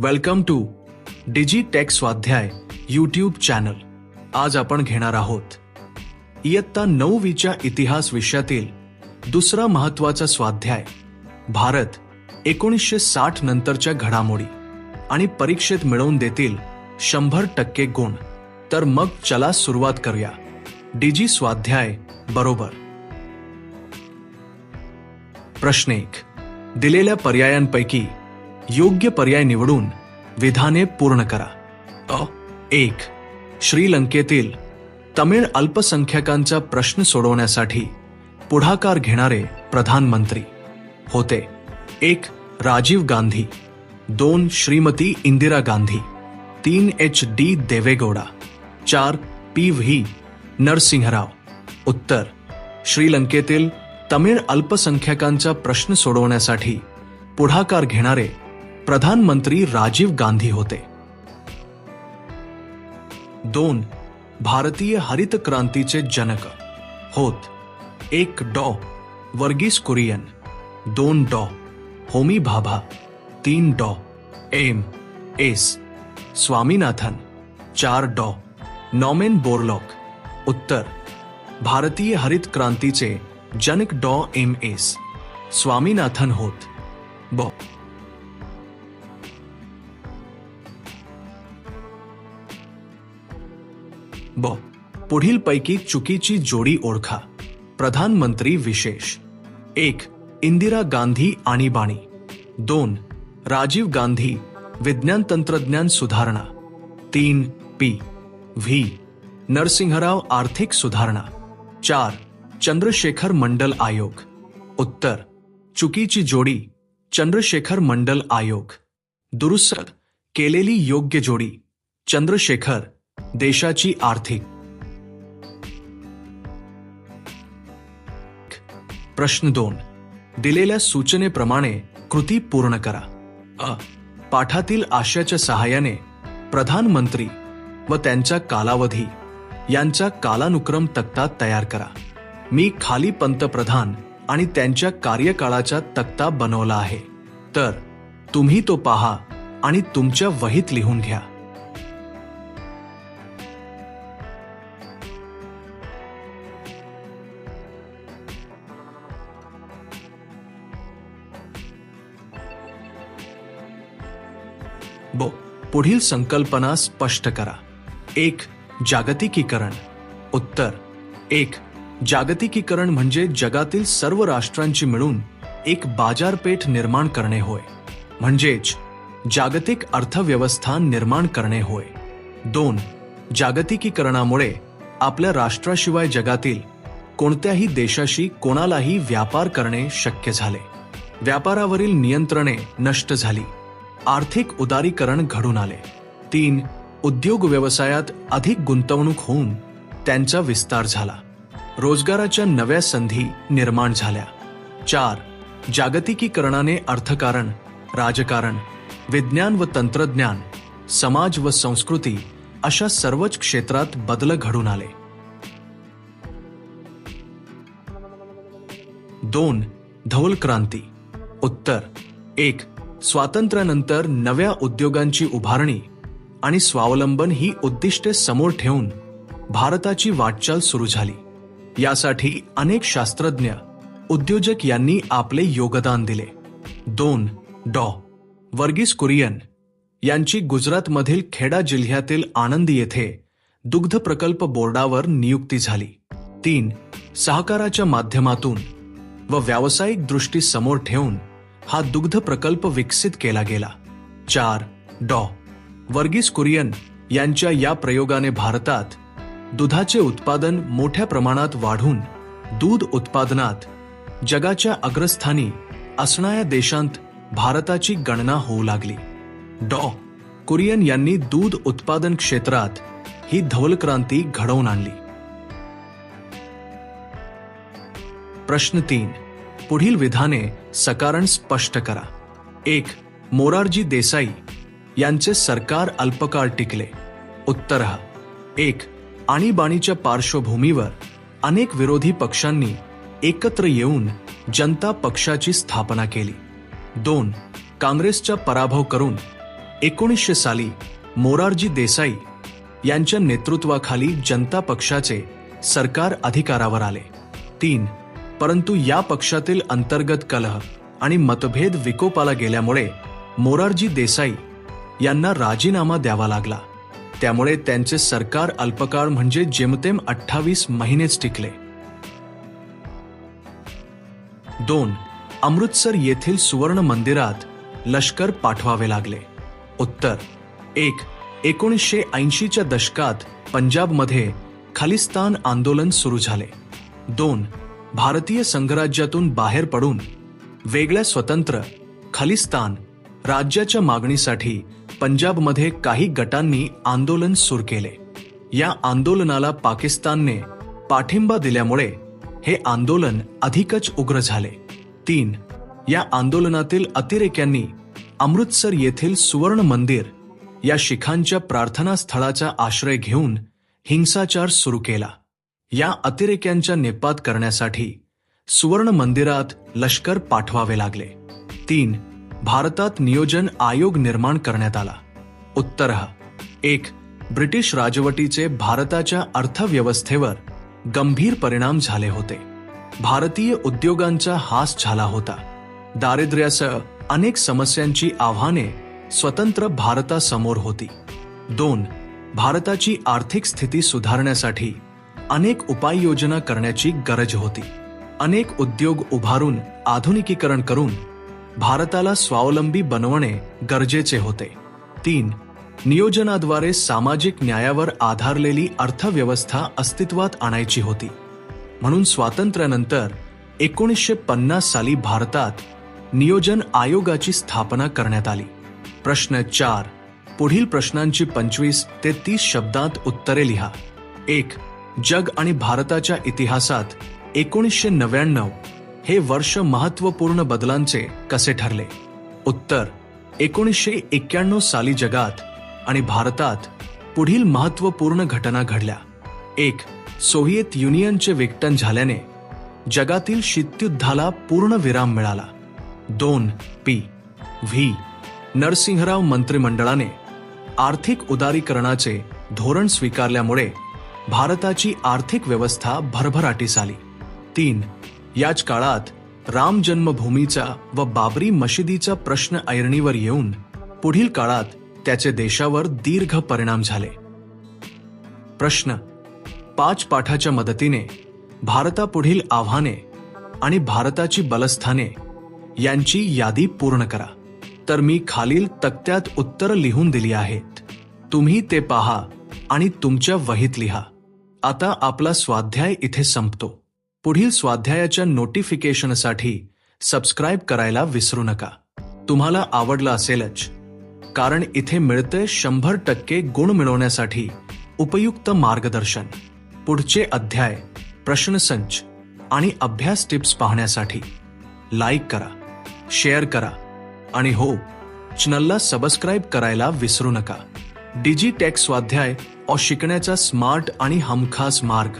Welcome to digi tech Swadhyay YouTube channel. आज आपण घेणार आहोत. इयत्ता नऊवीच्या इतिहास विषयातील दुसरा महत्त्वाचा स्वाध्याय भारत एकोणीसशे साठ नंतरच्या घडामोडी आणि परीक्षेत मिळवून देतील शंभर टक्के गुण. तर मग चला सुरुवात करूया. डिजी स्वाध्याय बरोबर. प्रश्न एक. दिलेल्या पर्यायांपैकी योग्य पर्याय निवडून विधाने पूर्ण करा. अ एक श्रीलंकेतील तमिळ अल्पसंख्याकांचा प्रश्न सोडवण्यासाठी पुढाकार घेणारे प्रधानमंत्री होते. एक राजीव गांधी. दोन श्रीमती इंदिरा गांधी. तीन एच डी देवेगौडा. चार पी व्ही नरसिंहराव. उत्तर श्रीलंकेतील तमिळ अल्पसंख्याकांचा प्रश्न सोडवण्यासाठी पुढाकार घेणारे प्रधानमंत्री राजीव गांधी होते। दोन, भारतीय हरित क्रांतीचे जनक, होत, एक डॉ, वर्गीस कुरियन, दोन डॉ, होमी भाभा, तीन डॉ, एम, एस, स्वामीनाथन, चार डॉ, नॉमेन बोरलॉक, उत्तर, भारतीय हरित क्रांतीचे जनक डॉ एम एस, स्वामीनाथन होत, ब ब. पुढील पैकी चुकीची जोडी ओळखा. प्रधानमंत्री विशेष. एक. इंदिरा गांधी आणीबाणी. दोन. राजीव गांधी विज्ञान तंत्रज्ञान सुधारणा. तीन. पी. व्ही. नरसिंहराव आर्थिक सुधारणा. चार. चंद्रशेखर मंडल आयोग. उत्तर. चुकीची जोडी चंद्रशेखर मंडल आयोग. दुरुस्त केलेली योग्य जोडी चंद्रशेखर. देशाची आर्थिक. प्रश्न दोन. दिलेल्या सूचनेप्रमाणे कृती पूर्ण करा. अ. पाठातील आशयाच्या सहाय्याने प्रधानमंत्री व त्यांचा कालावधी यांचा कालानुक्रम तक्ता तयार करा. मी खाली पंतप्रधान आणि त्यांच्या कार्यकाळाचा तक्ता बनवला आहे. तर तुम्ही तो पहा आणि तुमच्या वहीत लिहून घ्या. बो पुढील संकल्पना स्पष्ट करा. एक जागतिकीकरण. उत्तर एक जागतिकीकरण म्हणजे जगातील सर्व राष्ट्रांची मिळून एक बाजारपेठ निर्माण करणे होय. म्हणजेच जागतिक अर्थव्यवस्था निर्माण करणे होय. दोन जागतिकीकरणामुळे आपल्या राष्ट्राशिवाय जगातील कोणत्याही देशाशी कोणालाही व्यापार करणे शक्य झाले. व्यापारावरील नियंत्रणे नष्ट झाली. आर्थिक उदारीकरण घडून आले. तीन उद्योग व्यवसायात अधिक गुंतवणूक होऊन त्यांचा विस्तार झाला. रोजगाराच्या नव्या संधी निर्माण झाल्या. चार जागतिकीकरणाने अर्थकारण राजकारण विज्ञान व तंत्रज्ञान समाज व संस्कृती अशा सर्वच क्षेत्रात बदल घडून आले. दोन धवल क्रांती. उत्तर एक स्वातंत्र्यानंतर नव्या उद्योगांची उभारणी आणि स्वावलंबन ही उद्दिष्टे समोर ठेवून भारताची वाटचाल सुरू झाली. यासाठी अनेक शास्त्रज्ञ उद्योजक यांनी आपले योगदान दिले. दोन डॉ. वर्गीस कुरियन यांची गुजरातमधील खेडा जिल्ह्यातील आनंदी येथे दुग्ध प्रकल्प बोर्डावर नियुक्ती झाली. तीन सहकाराच्या माध्यमातून व व्यावसायिक दृष्टी समोर ठेवून हा दुग्ध प्रकल्प विकसित केला गेला. चार डॉ. वर्गीस कुरियन यांच्या या प्रयोगाने भारतात दुधाचे उत्पादन मोठ्या प्रमाणात वाढून दूध उत्पादनात जगाच्या अग्रस्थानी असणाऱ्या देशांत भारताची गणना होऊ लागली. डॉ. कुरियन यांनी दूध उत्पादन क्षेत्रात ही धवलक्रांती घडवून आणली. प्रश्न तीन पुढील विधाने सकारण स्पष्ट करा. एक मोरारजी देसाई यांचे सरकार अल्पकाळ टिकले. उत्तर हा. एक आणीबाणीच्या पार्श्वभूमीवर अनेक विरोधी पक्षांनी एकत्र येऊन जनता पक्षाची स्थापना केली. दोन काँग्रेसचा पराभव करून एकोणीसशे साली मोरारजी देसाई यांच्या नेतृत्वाखाली जनता पक्षाचे सरकार अधिकारावर आले. तीन परंतु या पक्षातील अंतर्गत कलह आणि मतभेद विकोपाला गेल्यामुळे मोरारजी देसाई यांना राजीनामा द्यावा लागला. त्यामुळे त्यांचे सरकार अल्पकाळ म्हणजे जेमतेम अठ्ठावीस महिनेच टिकले. दोन अमृतसर येथील सुवर्ण मंदिरात लष्कर पाठवावे लागले. उत्तर एक एकोणीसशे ऐंशीच्या दशकात पंजाबमध्ये खालिस्तान आंदोलन सुरू झाले. दोन भारतीय संघराज्यातून बाहेर पडून वेगळ्या स्वतंत्र खलिस्तान राज्याच्या मागणीसाठी पंजाबमध्ये काही गटांनी आंदोलन सुरू केले. या आंदोलनाला पाकिस्तानने पाठिंबा दिल्यामुळे हे आंदोलन अधिकच उग्र झाले. तीन या आंदोलनातील अतिरेक्यांनी अमृतसर येथील सुवर्ण मंदिर या शिखांच्या प्रार्थनास्थळाचा आश्रय घेऊन हिंसाचार सुरू केला. या अतिरेक्यांच्या निपात करण्यासाठी सुवर्ण मंदिरात लष्कर पाठवावे लागले. तीन भारतात नियोजन आयोग निर्माण करण्यात आला. उत्तर एक ब्रिटिश राजवटीचे भारताच्या अर्थव्यवस्थेवर गंभीर परिणाम झाले होते. भारतीय उद्योगांचा हास झाला होता. दारिद्र्यासह अनेक समस्यांची आव्हाने स्वतंत्र भारतासमोर होती. दोन भारताची आर्थिक स्थिती सुधारण्यासाठी अनेक उपाययोजना करण्याची गरज होती. अनेक उद्योग उभारून आधुनिकीकरण करून भारताला स्वावलंबी बनवणे गरजेचे होते. तीन नियोजनाद्वारे सामाजिक न्यायावर आधारलेली अर्थव्यवस्था अस्तित्वात आणायची होती. म्हणून स्वातंत्र्यानंतर एकोणीसशे पन्नास साली भारतात नियोजन आयोगाची स्थापना करण्यात आली. प्रश्न चार पुढील प्रश्नांची पंचवीस ते तीस शब्दात उत्तरे लिहा. एक जग आणि भारताच्या इतिहासात एकोणीसशे नव्याण्णव हे वर्ष महत्त्वपूर्ण बदलांचे कसे ठरले? उत्तर एकोणीसशे एक्क्याण्णव साली जगात आणि भारतात पुढील महत्त्वपूर्ण घटना घडल्या. एक सोव्हिएत युनियनचे विघटन झाल्याने जगातील शीतयुद्धाला पूर्ण विराम मिळाला. दोन पी व्ही नरसिंहराव मंत्रिमंडळाने आर्थिक उदारीकरणाचे धोरण स्वीकारल्यामुळे भारताची आर्थिक व्यवस्था भरभराटीस आली. तीन याच काळात राम जन्मभूमीचा व बाबरी मशिदीचा प्रश्न ऐरणीवर येऊन पुढील काळात त्याचे देशावर दीर्घ परिणाम झाले. प्रश्न पाच पाठाच्या मदतीने भारतापुढील आव्हाने आणि भारताची बलस्थाने यांची यादी पूर्ण करा. तर मी खालील तक्त्यात उत्तर लिहून दिली आहेत. तुम्ही ते पहा आणि तुमच्या वहीत लिहा. आता आपला स्वाध्याय इथे संपतो. पुढील स्वाध्यायाच्या नोटिफिकेशनसाठी सबस्क्राईब करायला विसरू नका. तुम्हाला आवडलं असेलच. कारण इथे मिळतंय शंभर टक्के गुण मिळवण्यासाठी उपयुक्त मार्गदर्शन. पुढचे अध्याय प्रश्नसंच आणि अभ्यास टिप्स पाहण्यासाठी. लाईक करा शेअर करा आणि हो चॅनलला सबस्क्राईब करायला विसरू नका. डिजिटेक स्वाध्याय और शिकण्याचा स्मार्ट आणि हमखास मार्ग.